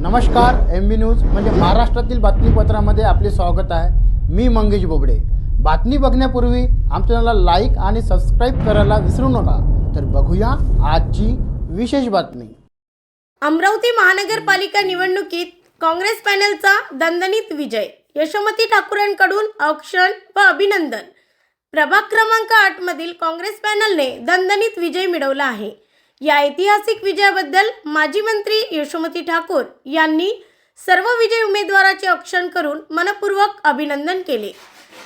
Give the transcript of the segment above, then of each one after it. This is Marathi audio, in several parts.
नमस्कार एम बी न्यूज म्हणजे महाराष्ट्रातील बातमीपत्रामध्ये आपले स्वागत आहे. मी मंगेश बोबडे. बातमी बघण्यापूर्वी आमच्या चॅनलला लाईक आणि सबस्क्राईब करायला विसरू नका. तर बघूया आजची विशेष बातमी. अमरावती महानगरपालिका निवडणुकीत काँग्रेस पॅनलचा दणदणीत विजय. यशोमती ठाकूरांकडून औक्षण व अभिनंदन. प्रभाग क्रमांक आठमधील काँग्रेस पॅनलने दणदणीत विजय मिळवला आहे. या ऐतिहासिक विजयाबद्दल माजी मंत्री यशोमती ठाकूर यांनी सर्व विजय उमेदवाराचे औक्षण करून मनपूर्वक अभिनंदन केले.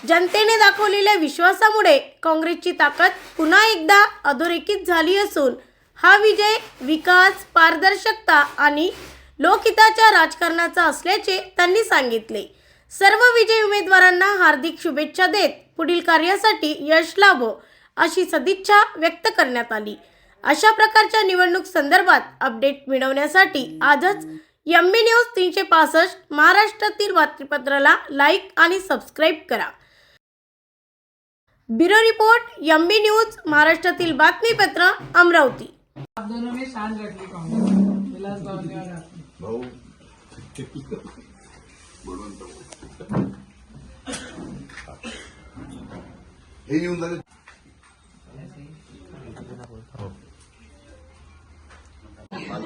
जनतेने दाखवलेल्या विश्वासामुळे काँग्रेसची ताकद पुन्हा एकदा अधोरेखित झाली असून हा विजय विकास पारदर्शकता आणि लोकहिताच्या राजकारणाचा असल्याचे त्यांनी सांगितले. सर्व विजयी उमेदवारांना हार्दिक शुभेच्छा देत पुढील कार्यासाठी यश लाभो अशी सदिच्छा व्यक्त करण्यात आली. अशा प्रकारच्या निवडणूक संदर्भात अपडेट मिळवण्यासाठी आजच एम बी न्यूज तीनशे पासष्ट महाराष्ट्रातील बातमीपत्राला लाईक आणि सबस्क्राईब करा. Bureau report M B news महाराष्ट्रातील बातमीपत्र अमरावती. आप दोनों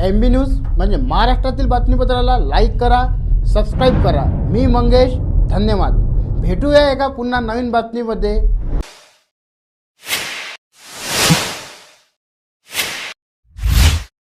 एम बी न्यूज म्हणजे महाराष्ट्रातील बातमीपत्राला लाईक करा सबस्क्राईब करा. मी मंगेश धन्यवाद. भेटूया एका पुन्हा नवीन बातमीमध्ये.